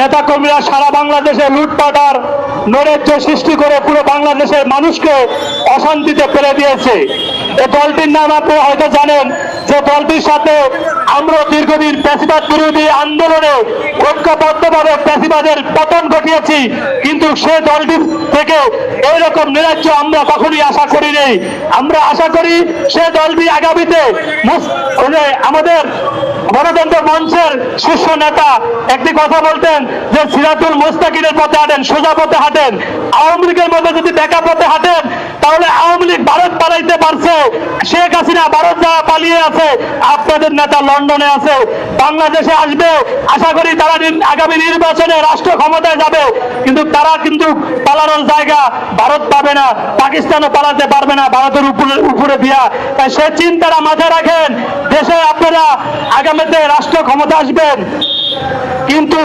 নেতাকর্মীরা সারা বাংলাদেশে লুটপাটার নৈরাজ্য সৃষ্টি করে পুরো বাংলাদেশের মানুষকে অশান্তিতে ফেলে দিয়েছে। এই দলটির নাম আপনি হয়তো জানেন যে দলটির সাথে আমরা দীর্ঘদিন প্যাসিবাদ বিরোধী আন্দোলনে ঐক্যবদ্ধভাবে প্যাসিবাদের পতন ঘটিয়েছি, কিন্তু সে দলটি থেকে এইরকম নিরাজ্য আমরা কখনই আশা করি নেই। আমরা আশা করি সে দলটি আগামীতে মানে আমাদের গণতন্ত্র মঞ্চের শীর্ষ নেতা একটি কথা বলতেন যে সিরাজুল মুস্তাকিনের পথে হাঁটেন, সোজা পথে হাঁটেন। আওয়ামী লীগের মধ্যে যদি বেকা পথে হাঁটেন, তাহলে আওয়ামী লীগ ভারত পালাইতে পারছে। শেখ হাসিনা ভারত যাওয়া পালিয়ে আছে, আপনাদের নেতা লন্ডনে আছে, বাংলাদেশে আসবে। আশা করি তারা আগামী নির্বাচনে রাষ্ট্র ক্ষমতায় যাবে। কিন্তু তারা কিন্তু পালানোর জায়গা ভারত পাবে না, পাকিস্তানও পালাতে পারবে না, ভারতের উপরে উপরে দিয়া। তাই সে চিন্তারা মাথায় রাখেন। দেশে আপনারা আগামীতে রাষ্ট্র ক্ষমতা আসবেন। কিন্তু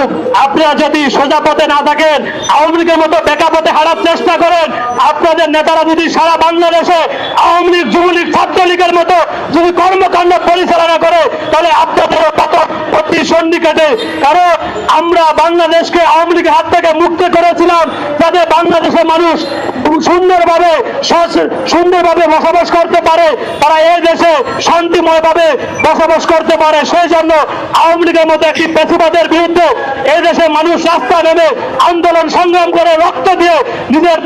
আপনারা যদি সোজা পথে না থাকেন, আওয়ামী লীগের মতো বেকা পথে হারার চেষ্টা করেন, আপনাদের নেতারা যদি সারা বাংলাদেশে আওয়ামী লীগ, যুবলীগ, ছাত্রলীগের মতো যদি কর্মকাণ্ড পরিচালনা করে, তাহলে আপনাদেরও পতন প্রতি সন্নিকটে। কারণ আমরা বাংলাদেশকে আওয়ামী লীগের হাত থেকে মুক্ত করেছিলাম যাতে বাংলাদেশের মানুষ সুন্দরভাবে সুন্দরভাবে বসবাস করতে পারে, তারা এই দেশে শান্তিময়ভাবে বসবাস করতে পারে। সেই জন্য আওয়ামী লীগের মতো একটি পেশিবাদের বিরুদ্ধে এই দেশে মানুষ রাস্তা নেমে আন্দোলন সংগ্রাম করে রক্ত দিয়ে নিজের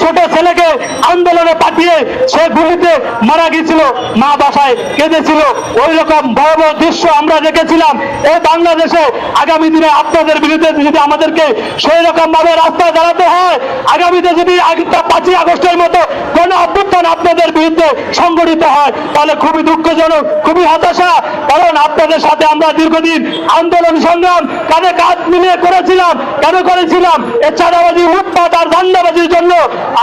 ছোট ছেলেকে আন্দোলনে পাঠিয়ে সে গুলিতে মারা গিয়েছিল, মা বাসায় কেঁদেছিল। ওই রকম বড় দৃশ্য আমরা দেখেছিলাম। এই বাংলাদেশে আগামী দিনে আপনাদের বিরুদ্ধে যদি আমাদেরকে সেই রকম ভাবে রাস্তায় দাঁড়াতে হয়, আগামীতে যদি পাঁচই আগস্টের মতো কোন অভ্যুত্থান আপনাদের বিরুদ্ধে সংগঠিত হয়, তাহলে খুবই দুঃখজনক, খুবই হতাশা। কারণ আপনাদের সাথে আমরা দীর্ঘদিন আন্দোলন, সংগ্রাম কাঁধে কাজ মিলিয়ে করেছিলাম। কেন করেছিলাম? এ চাঁদাবাজি উৎপাত আর ধান্দাবাজির জন্য।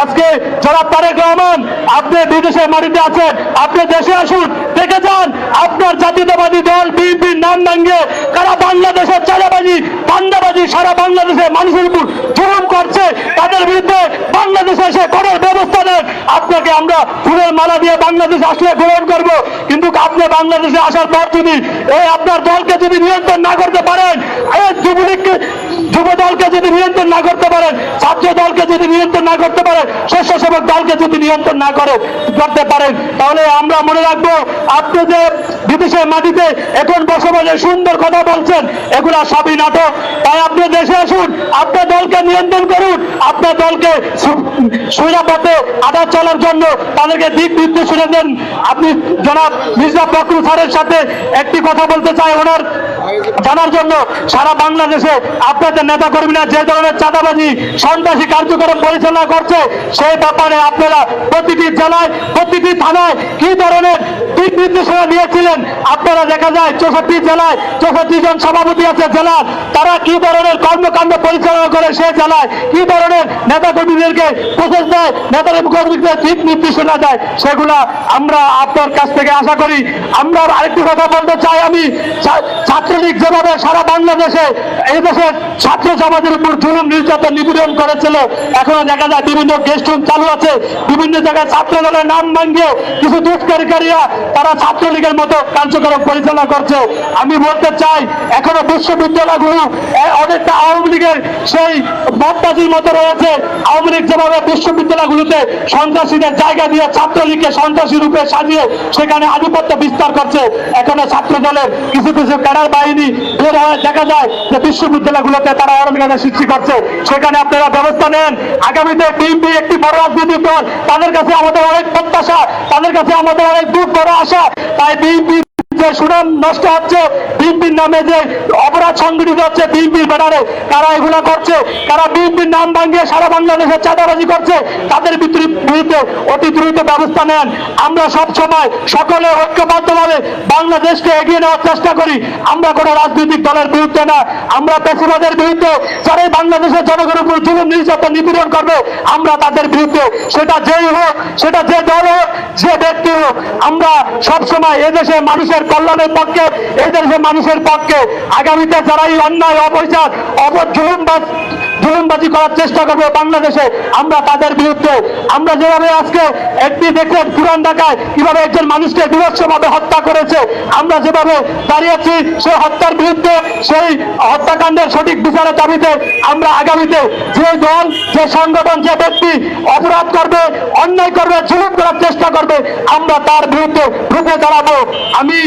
আজকে যারা তারেক রহমান, আপনি বিদেশের মাটিতে আছেন। আপনি দেশে আসুন। দেখে যান, আপনার জাতীয়তাবাদী দল বিএনপির নাম ভাঙ্গে কারা বাংলাদেশের চাঁদাবাজি ধান্দাবাজি সারা বাংলাদেশের মানুষের উপর জুলুম করছে। তাদের বিরুদ্ধে বাংলাদেশে এসে কঠোর ব্যবস্থা নেন। আপনাকে আমরা ফুলের মালা দিয়ে বাংলাদেশে আসলে গ্রহণ করব। কিন্তু আপনি বাংলাদেশে আসার পর যদি এই আপনার দলকে যদি নিয়ন্ত্রণ না করতে পারেন, এই যুবলীগকে যুব দলকে যদি নিয়ন্ত্রণ না করতে পারেন, ছাত্র দলকে যদি নিয়ন্ত্রণ না করতে পারেন, স্বেচ্ছাসেবক দলকে যদি নিয়ন্ত্রণ না করে করতে পারেন, তাহলে আমরা মনে রাখব আপনি যে বিদেশের মাটিতে এখন বসে বসে সুন্দর কথা বলছেন, এগুলা সবই নাটক। তাই আপনি দেশে আসুন, আপনার দলকে নিয়ন্ত্রণ করুন, আপনার দলকে সু- সোজা পথে আদার চলার জন্য তাদেরকে দিক নির্দেশনা দেন। আপনি জনাব মির্জা ফখরুল স্যারের সাথে একটি কথা বলতে চাই ওনার। জানার জন্য সারা বাংলাদেশে আপনাদের নেতা কর্মীরা যে ধরনের চাঁদাবাজি, সন্ত্রাসী কার্যক্রম পরিচালনা করছে, সেই ব্যাপারে আপনারা প্রতিটি জেলায়, প্রতিটি থানায় কি ধরনের নির্দেশনা আপনারা দেখা যায় চৌষট্টি জেলায় চৌষট্টি জন সভাপতি আছে জেলার। তারা কি ধরনের কর্মকাণ্ড পরিচালনা করে সেই জেলায়? কি ধরনের নেতা কর্মীদেরকে দেয়? নেতা কর্মীদের দিক নির্দেশনা দেয়? সেগুলা আমরা আপনার কাছ থেকে আশা করি। আমরা আরেকটি কথা বলতে চাই আমি। ছাত্রলীগ যেভাবে সারা বাংলাদেশে এই দেশের ছাত্র সমাজের উপর নির্যাতন করেছিল, এখনও দেখা যায় বিভিন্ন গেস্ট রুম চালু আছে। বিভিন্ন জায়গায় ছাত্র দলের নাম ভাঙ্গিয়ে কিছু দুষ্কারীকারীরা তারা ছাত্রলীগের মতো কার্যক্রম পরিচালনা করছে আমি বলতে চাই, এখনও বিশ্ববিদ্যালয়গুলো অনেকটা আওয়ামী লীগের সেই মতবাজির মতো রয়েছে। আওয়ামী লীগ যেভাবে বিশ্ববিদ্যালয়গুলোতে সন্ত্রাসীদের জায়গা দিয়ে ছাত্রলীগকে সন্ত্রাসী রূপে সাজিয়ে সেখানে আধিপত্য বিস্তার করছে, এখনও ছাত্র দলের কিছু কিছু ক্যাডার বাহিনী বের হয়ে দেখা যায় যে বিশ্ববিদ্যালয়গুলোতে তারা অরমিকাদের সৃষ্টি করছে। সেখানে আপনারা ব্যবস্থা নেন। আগামীতে বিএনপি একটি বড় রাজনৈতিক দল, তাদের কাছে আমাদের অনেক প্রত্যাশা, তাদের কাছে আমাদের অনেক দূর বড় আশা তাই বিএনপি যে সুনাম নষ্ট হচ্ছে, বিএনপির নামে যে অপরাধ সংগঠিত হচ্ছে বিএনপির ব্যানারে, তারা এগুলা করছে। তারা বিএনপির নাম ভাঙিয়ে সারা বাংলাদেশে চাঁদাবাজি করছে। তাদের বিরুদ্ধে অতি দ্রুত ব্যবস্থা নেন। আমরা সব সময় সকলে ঐক্যবদ্ধভাবে বাংলাদেশকে এগিয়ে নেওয়ার চেষ্টা করি। আমরা কোনো রাজনৈতিক দলের বিরুদ্ধে না। আমরা পেশিবাদের বিরুদ্ধে যারাই বাংলাদেশের জনগণের উপর জুলুম নির্যাতন নিপীড়ন করবে, আমরা তাদের বিরুদ্ধে, সেটা যেই হোক, সেটা যে দল হোক, যে ব্যক্তি হোক, আমরা সবসময় এদেশে মানুষের কল্যাণের পক্ষে এই দেশের মানুষের পক্ষে আগামীতে যারা এই অন্যায় অপচার অপর জুলুমবাজ করার চেষ্টা করবে বাংলাদেশে। আমরা তাদের বিরুদ্ধে, আমরা যেভাবে আজকে একটি দেখলেন পুরান ঢাকায় কীভাবে একজন মানুষকে বিভৎসভাবে হত্যা করেছে, আমরা যেভাবে দাঁড়িয়েছি সেই হত্যার বিরুদ্ধে, সেই হত্যাকাণ্ডের সঠিক বিচারের দাবিতে আমরা আগামীতে যে দল, যে সংগঠন, যে ব্যক্তি অপরাধ করবে, অন্যায় করবে, জুলুম করার চেষ্টা করবে, আমরা তার বিরুদ্ধে রুখে দাঁড়াবো। আমি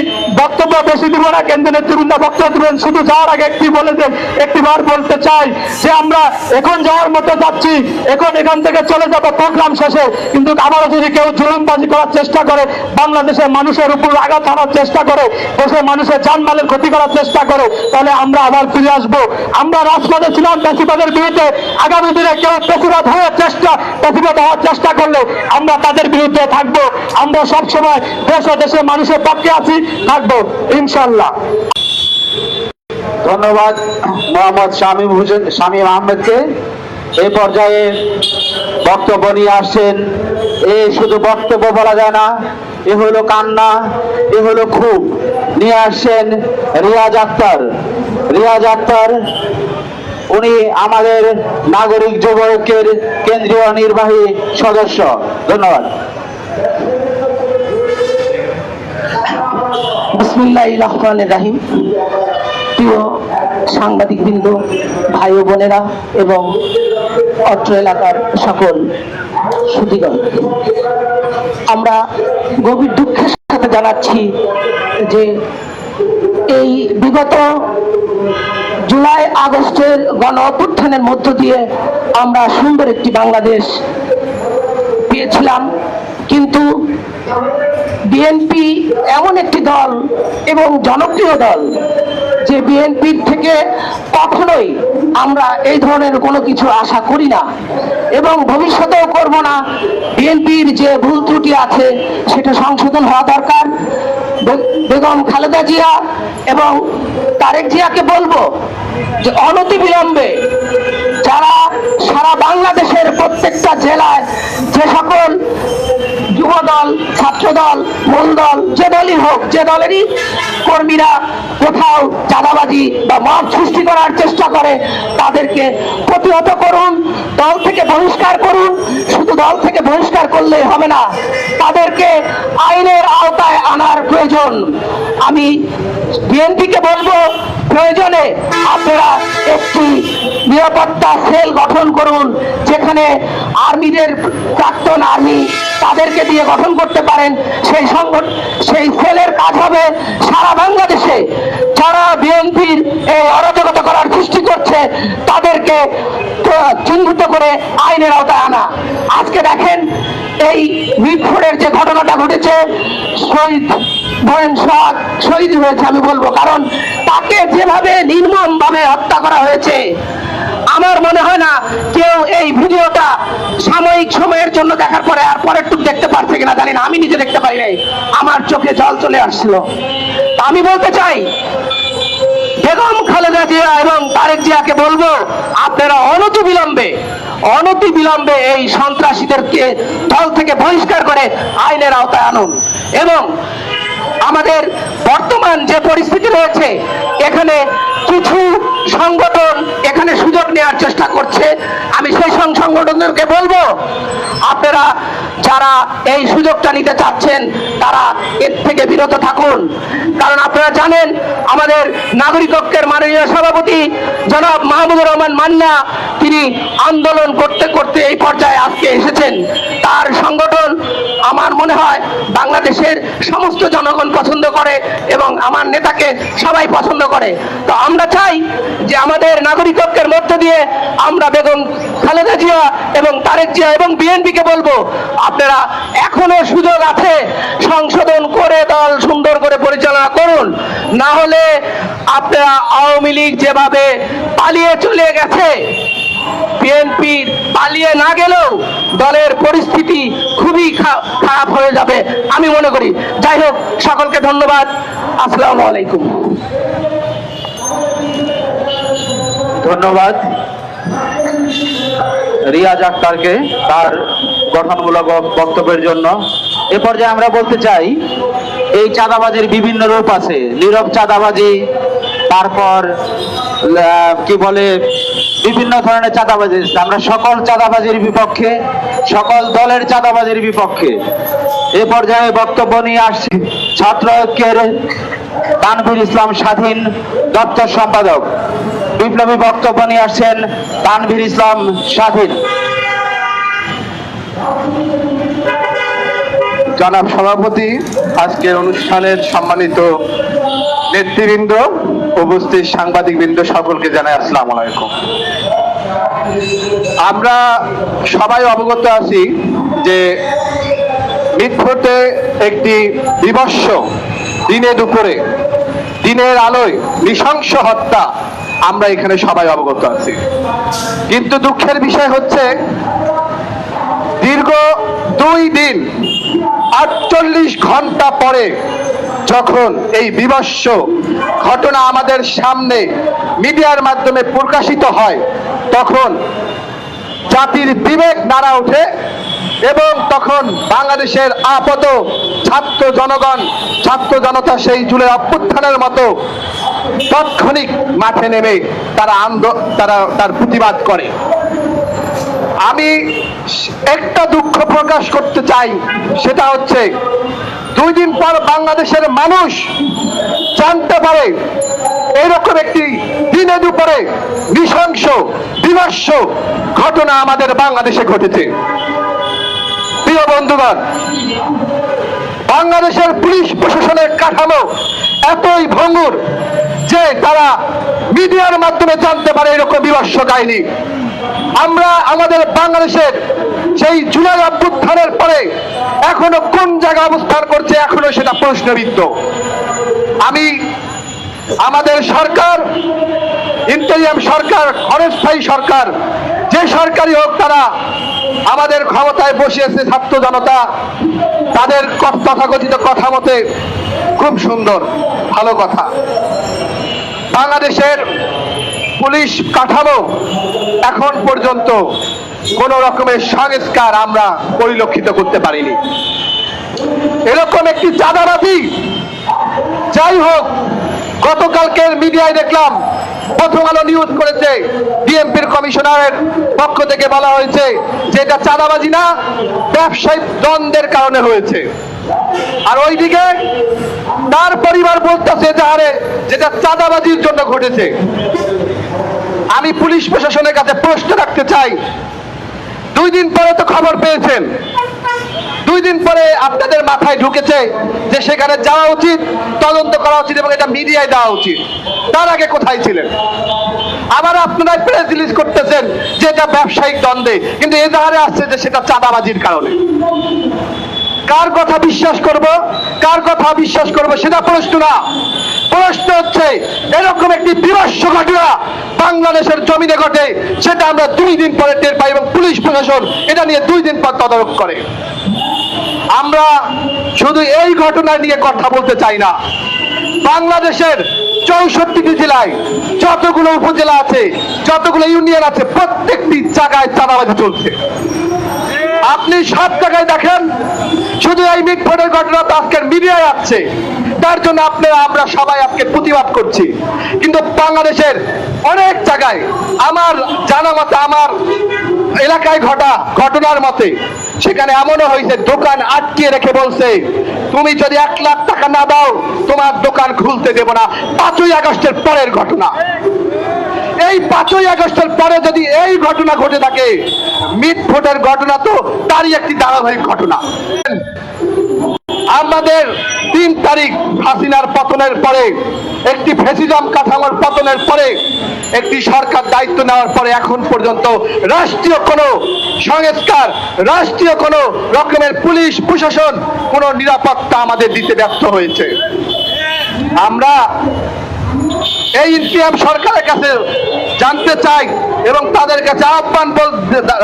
বক্তব্য বেশি দিব না, কেন্দ্রীয় নেতৃবৃন্দ বক্তব্য দিবেন। শুধু যাওয়ার আগে একটি বলে দেন, একটি বার বলতে চাই যে আমরা এখন যাওয়ার মতো যাচ্ছি। এখন এখান থেকে চলে যাব প্রোগ্রাম শেষে। কিন্তু আবারও যদি কেউ জুলুমবাজি করার চেষ্টা করে, বাংলাদেশের মানুষের উপর আঘাত আনার চেষ্টা করে, দেশের মানুষের জানমালের ক্ষতি করার চেষ্টা করে, তাহলে আমরা আবার ফিরে আসব। আমরা রাজপথে ছিলাম বেশিবাদের বিরুদ্ধে আগামী দিনে কেউ বেশিবাদ হওয়ার চেষ্টা বেশিবাদ হওয়ার চেষ্টা করলে আমরা তাদের বিরুদ্ধে থাকব। আমরা সবসময় দেশ ও দেশের মানুষের পক্ষে আছি, থাকব ইনশাল্লাহ ধন্যবাদ মোহাম্মদ শামীম হোসেন, শামীম আহমেদকে। এই পর্যায়ে বক্তব্য নিয়ে আসছেন। এ শুধু বক্তব্য বলা যায় না, এ হলো কান্না, এ হলো খুব। নিয়ে আসছেন রিয়াজ আক্তার। রিয়াজ আক্তার, উনি আমাদের নাগরিক যুবকের কেন্দ্রীয় নির্বাহী সদস্য। ধন্যবাদ। বিসমিল্লাহ রহমান রাহিম। প্রিয় সাংবাদিকবৃন্দ, ভাই ও বোনেরা এবং অত্র এলাকার সকল সুদীগণ আমরা গভীর দুঃখের সাথে জানাচ্ছি যে এই বিগত জুলাই আগস্টের গণ অভ্যুত্থানের মধ্য দিয়ে আমরা সুন্দর একটি বাংলাদেশ পেয়েছিলাম। কিন্তু বিএনপি এমন একটি দল এবং জনপ্রিয় দল যে বিএনপির থেকে কখনোই আমরা এই ধরনের কোনো কিছু আশা করি না এবং ভবিষ্যতেও করব না। বিএনপির যে ভুল ত্রুটি আছে সেটা সংশোধন হওয়া দরকার। বেগম খালেদা জিয়া এবং তারেক জিয়াকে বলব যে অনতিবিলম্বে সারা বাংলাদেশের প্রত্যেকটা জেলায় যে সকল যুব দল ছাত্র দল মূল দল যে দলই হোক, যে দলেরই কর্মীরা কোথাও চাঁদাবাজি বা মত সৃষ্টি করার চেষ্টা করে, তাদেরকে প্রতিহত করুন, দল থেকে বহিষ্কার করুন। শুধু দল থেকে বহিষ্কার করলেই হবে না, তাদেরকে আনার প্রয়োজন। আমি বিএনপিকে বলব, প্রয়োজনে আপনারা একটি নিরাপত্তা সেল গঠন করুন, যেখানে আর্মিদের প্রাক্তন আর্মি তাদেরকে দিয়ে গঠন করতে পারেন। সেই সংগঠন সেই সেলের কাজ হবে সারা বাংলাদেশে। যারা বিএনপির এই অরাজকতা করার সৃষ্টি করছে, তাদেরকে চিহ্নিত করে আইনের আওতায় আনা। আজকে দেখেন, এই মিটফোর্ডের যে ঘটেছে শহীদ, ধরেন সোহাগ শহীদ হয়েছে আমি বলব, কারণ তাকে যেভাবে নির্মম ভাবে হত্যা করা হয়েছে, আমার মনে হয় না কেউ এই ভিডিওটা সাময়িক সময়ের জন্য দেখার পরে আর পরের টুক দেখতে পারছে কিনা জানি না, আমি নিজে দেখতে পারি নাই, আমার চোখে জল চলে আসছিল আমি বলতে চাই, বেগম খালেদা জিয়া এবং তারেক জিয়াকে বলব, আপনারা অনতি বিলম্বে অনতি বিলম্বে এই সন্ত্রাসীদেরকে দল থেকে বহিষ্কার করে আইনের আওতায় আনুন। এবং আমাদের বর্তমান যে পরিস্থিতি রয়েছে, এখানে কিছু সংগঠন এখানে সুযোগ নেওয়ার চেষ্টা করছে। আমি সেই সংগঠনদেরকে বলব, আপনারা যারা এই সুযোগটা নিতে চাচ্ছেন, তারা এর থেকে বিরত থাকুন। কারণ আপনারা জানেন, আমাদের নাগরিক ঐক্যের মাননীয় সভাপতি জনাব মাহমুদুর রহমান মান্না, তিনি আন্দোলন করতে করতে এই পর্যায়ে আজকে এসেছেন। তার সংগঠন মনে হয়, বাংলাদেশের সমস্ত জনগণ পছন্দ করে এবং আমার নেতাকে সবাই পছন্দ করে। তো আমরা চাই যে আমাদের নাগরিকত্বের মধ্য দিয়ে আমরা বেগম খালেদা জিয়া এবং তারেক জিয়া এবং বিএনপিকে বলব, আপনারা এখনও সুযোগ আছে সংশোধন করে দল সুন্দর করে পরিচালনা করুন। না হলে আপনারা আওয়ামী লীগ যেভাবে পালিয়ে চলে গেছে বিএনপি পালিয়ে না গেলেও দলের পরিস্থিতি খুবই খারাপ হয়ে যাবে, আমি মনে করি। যাই হোক, সকলকে ধন্যবাদ। আসসালামু আলাইকুম। ধন্যবাদ। রিয়াজ আক্তারকে তার গঠনমূলক বক্তব্যের জন্য। এ পর্যায়ে আমরা বলতে চাই, এই চাঁদাবাজির বিভিন্ন রূপ আছে। নীরব চাঁদাবাজি তারপর কি বলে, বিভিন্ন ধরনের চাঁদাবাজি। আমরা সকল চাঁদাবাজির বিপক্ষে, সকল দলের চাঁদাবাজির বিপক্ষে এ পর্যায়ে বক্তব্য নিয়ে আসছে। ছাত্র ঐক্যের তানভীর ইসলাম স্বাধীন দপ্তর সম্পাদক। বিপ্লবী বক্তব্য নিয়ে আসছেন তানভীর ইসলাম স্বাধীন। জনাব সভাপতি, আজকের অনুষ্ঠানের সম্মানিত নেতৃবৃন্দ, উপস্থিত সাংবাদিকবৃন্দ সকলকে জানাই আসসালাম আলাইকুম। আমরা সবাই অবগত আছি যে মিটফোর্টে একটি বিবস্ব দিনে দুপুরে দিনের আলোয় নৃশংস হত্যা আমরা এখানে সবাই অবগত আছি। কিন্তু দুঃখের বিষয় হচ্ছে, দীর্ঘ দুই দিন, আটচল্লিশ ঘণ্টা পরে যখন এই বিভৎস ঘটনা আমাদের সামনে মিডিয়ার মাধ্যমে প্রকাশিত হয়, তখন জাতির বিবেক নাড়া ওঠে এবং তখন বাংলাদেশের আপদ ছাত্র জনগণ, ছাত্র জনতা সেই জুলের অভ্যুত্থানের মতো তাৎক্ষণিক মাঠে নেমে তারা আন্দো, তারা তার প্রতিবাদ করে। আমি একটা দুঃখ প্রকাশ করতে চাই, সেটা হচ্ছে দুই দিন পর বাংলাদেশের মানুষ জানতে পারে এরকম একটি দিনে দুপুরে নৃশংস, বিভৎস ঘটনা আমাদের বাংলাদেশে ঘটেছে। প্রিয় বন্ধুগণ, বাংলাদেশের পুলিশ প্রশাসনের কাঠামো এতই ভঙ্গুর যে তারা মিডিয়ার মাধ্যমে জানতে পারে এরকম বিভৎস কাহিনী। আমরা আমাদের বাংলাদেশের সেই জুলাই অভ্যুত্থানের পরে এখনও কোন জায়গায় অবস্থান করছে এখনও সেটা প্রশ্নবিদ্ধ। আমি আমাদের সরকার, ইন্টেরিয়াম সরকার অনস্থায়ী সরকার, যে সরকারই হোক তারা আমাদের ক্ষমতায় বসিয়েছে ছাত্র জনতা, তাদের তথাকথিত কথা মতে খুব সুন্দর, ভালো কথা। বাংলাদেশের পুলিশ কাঠামো এখন পর্যন্ত কোন রকমের সংস্কার আমরা পরিলক্ষিত করতে পারিনি। এরকম একটি চাঁদাবাজি, যাই হোক, গতকালকের মিডিয়ায় দেখলাম, প্রথম আলো নিউজ করেছে, ডিএমপির কমিশনারের পক্ষ থেকে বলা হয়েছে যে এটা চাঁদাবাজি না, ব্যবসায়িক দ্বন্দ্বের কারণে হয়েছে। আর ওইদিকে তার পরিবার বলতেছে যাহারে যেটা চাঁদাবাজির জন্য ঘটেছে, আমি পুলিশ প্রশাসনের কাছে প্রশ্ন রাখতে চাই। দুই দিন পরে তো খবর পেয়েছেন। দুই দিন পরে আপনাদের মাথায় ঢুকেছে যে, সেখানে যাওয়া উচিত, তদন্ত করা উচিত এবং এটা মিডিয়ায় দেওয়া উচিত। তার আগে কোথায় ছিলেন? আবার আপনারা প্রেস রিলিজ করতেছেন যে, এটা ব্যবসায়িক দ্বন্দ্বে। কিন্তু এজাহারে আসছে যে, সেটা চাঁদাবাজির কারণে। কার কথা বিশ্বাস করব, কার কথা বিশ্বাস করব সেটা প্রশ্ন না। প্রশ্ন হচ্ছে, এরকম একটি বিভৎস ঘটনা বাংলাদেশের জমিনে ঘটে, সেটা আমরা দুই দিন পরে টের পাই এবং পুলিশ প্রশাসন এটা নিয়ে দুই দিন পর তদারক করে। আমরা শুধু এই ঘটনা নিয়ে কথা বলতে চাই না। বাংলাদেশের চৌষট্টিটি জেলায় যতগুলো উপজেলা আছে, যতগুলো ইউনিয়ন আছে, প্রত্যেকটি জায়গায় চাঁদাবাজি চলছে। আপনি সব জায়গায় দেখেন শুধু এই মিটফোটের ঘটনা তো আজকের মিডিয়ায় আসছে। তার জন্য আপনারা, আমরা সবাই আজকে প্রতিবাদ করছি। কিন্তু বাংলাদেশের অনেক জায়গায় আমার জানা মতে, আমার এলাকায় ঘটা, ঘটনার মতে, সেখানে এমনও হয়েছে, দোকান আটকিয়ে রেখে বলছে, তুমি যদি এক লাখ টাকা না দাও, তোমার দোকান খুলতে দেব না। পাঁচই আগস্টের পরের ঘটনা। এই পাঁচই আগস্টের পরে যদি এই ঘটনা ঘটে থাকে মিটফোটের ঘটনা তো তারই একটি ধারাবাহিক ঘটনা। আমাদের তিন তারিখ হাসিনার পতনের পরে, একটি ফেসিজম কাঠামোর পতনের পরে, একটি সরকার দায়িত্ব নেওয়ার পরে এখন পর্যন্ত রাষ্ট্রীয় কোনো সংস্কার, রাষ্ট্রীয় কোনো রকমের পুলিশ প্রশাসন কোনো নিরাপত্তা আমাদের দিতে ব্যর্থ হয়েছে। আমরা এই ইন্তিয়াম সরকারের কাছে জানতে চাই এবং তাদের কাছে আহ্বান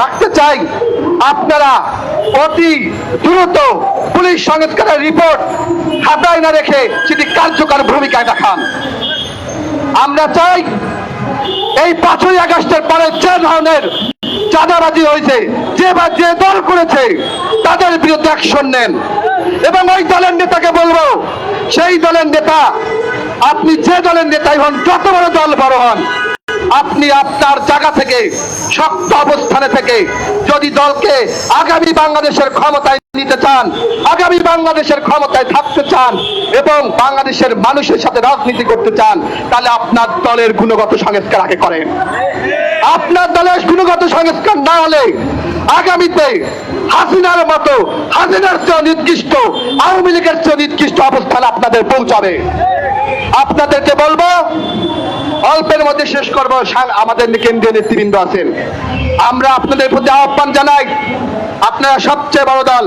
রাখতে চাই, আপনারা অতি দ্রুত পুলিশ সংস্কারের রিপোর্ট হাতায় না রেখে সেটি কার্যকর ভূমিকা দেখান। আমরা চাই এই পাঁচই আগস্টের পরে যে ধরনের চাঁদাবাজি হয়েছে, যে বা যে দল করেছে, তাদের বিরুদ্ধে অ্যাকশন নেন। এবং ওই দলের নেতাকে বলব, সেই দলের নেতা, আপনি যে দলের নেতাই হন, যত বড় দল বড় হন, আপনি আপনার জায়গা থেকে, শক্ত অবস্থানে থেকে, যদি দলকে আগামী বাংলাদেশের ক্ষমতায় নিতে চান, আগামী বাংলাদেশের ক্ষমতায় থাকতে চান, এবং বাংলাদেশের মানুষের সাথে রাজনীতি করতে চান, তাহলে আপনার দলের গুণগত সংস্কার আগে করেন। আপনার দলের গুণগত সংস্কার না হলে, আগামীতে হাসিনার মতো, হাসিনার চেয়ে নির্দিষ্ট আওয়ামী লীগের চেয়ে নির্দিষ্ট অবস্থানে আপনাদের পৌঁছাবে। আপনাদেরকে বলব, অল্পের মধ্যে শেষ করব আমাদের কেন্দ্রীয় নেতৃবৃন্দ আছেন। আমরা আপনাদের প্রতি আহ্বান জানাই, আপনারা সবচেয়ে বড় দল।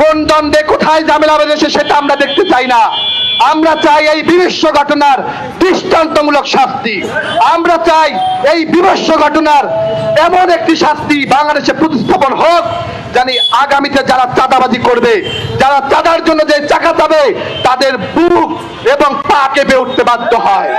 কোন দ্বন্দ্বে কোথায় ঝামেলা বেঁধেছে সেটা আমরা দেখতে চাই না। আমরা চাই এই বিভৎস ঘটনার দৃষ্টান্তমূলক শাস্তি। আমরা চাই এই বিভৎস ঘটনার এমন একটি শাস্তি বাংলাদেশে প্রতিস্থাপন হোক জানি আগামীতে যারা চাঁদাবাজি করবে, যারা চাঁদার জন্য যে চাকা যাবে তাদের বুক এবং পা কেঁপে উঠতে বাধ্য হয়।